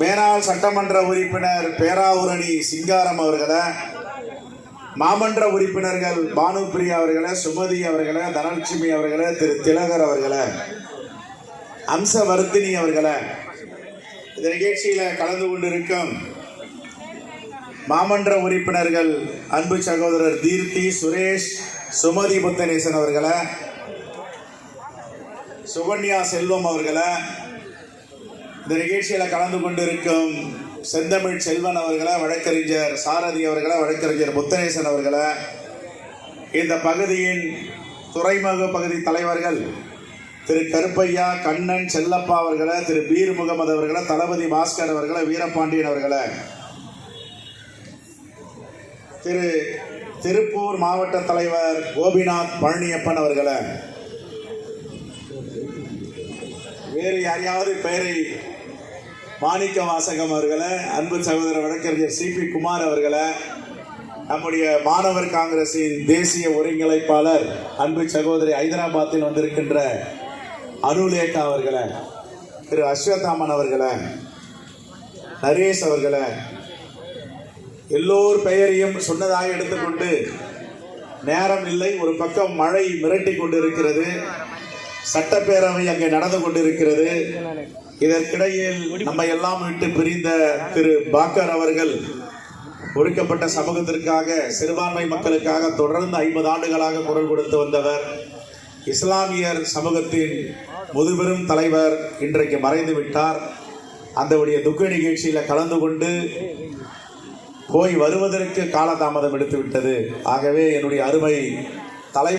மேனாள் சட்டமன்ற உறுப்பினர் பேராவூரணி சிங்காரம் அவர்களை மாமன்ற உறுப்பினர்கள் பானுப்பிரியா அவர்களை சுமதி அவர்களை தனலட்சுமி அவர்களை திரு திலகர் அவர்களை அம்சவர்த்தினி அவர்களை இந்த நிகழ்ச்சியில் கலந்து கொண்டிருக்கும் மாமன்ற உறுப்பினர்கள் அன்பு சகோதரர் தீர்த்தி சுரேஷ் சுமதி புத்தநேசன் அவர்களை சுகன்யா செல்வம் அவர்களை இந்த நிகழ்ச்சியில கலந்து கொண்டிருக்கும் செந்தமிழ் செல்வன் அவர்களை வழக்கறிஞர் சாரதி அவர்களை வழக்கறிஞர் முத்தனேசன் அவர்களை இந்த பகுதியின் துறைமுக பகுதி தலைவர்கள் திரு கருப்பையா கண்ணன் செல்லப்பா அவர்களை திரு பீர் முகமது அவர்களை தளபதி பாஸ்கர் அவர்களை வீரபாண்டியன் அவர்களை திரு திருப்பூர் மாவட்ட தலைவர் கோபிநாத் பழனியப்பன் அவர்களை வேறு யாரையாவது பெயரை மாணிக்க வாசகம் அவர்களை அன்பு சகோதரர் வழக்கறிஞர் சிபி குமார் அவர்களை நம்முடைய மாணவர் காங்கிரசின் தேசிய ஒருங்கிணைப்பாளர் அன்பு சகோதரி ஹைதராபாத்தில் வந்திருக்கின்ற அருளேகா அவர்களை திரு அஸ்வத்தாமன் அவர்களை நரேஷ் அவர்களை எல்லோர் பெயரையும் சொன்னதாக எடுத்துக்கொண்டு நேரம் இல்லை ஒரு பக்கம் மழை மிரட்டி கொண்டிருக்கிறது சட்டப்பேரவை அங்கே நடந்து கொண்டிருக்கிறது இதற்கிடையில் நம்ம எல்லாம் விட்டு பிரிந்த திரு பாக்கர் அவர்கள் ஒடுக்கப்பட்ட சமூகத்திற்காக சிறுபான்மை மக்களுக்காக தொடர்ந்து ஐம்பது ஆண்டுகளாக குரல் கொடுத்து வந்தவர் இஸ்லாமியர் சமூகத்தின் முதுபெரும் தலைவர் இன்றைக்கு மறைந்து விட்டார். அந்தவுடைய துக்க நிகழ்ச்சியில் கலந்து கொண்டு போய் வருவதற்கு காலதாமதம் எடுத்து விட்டது. ஆகவே என்னுடைய அருமை தலை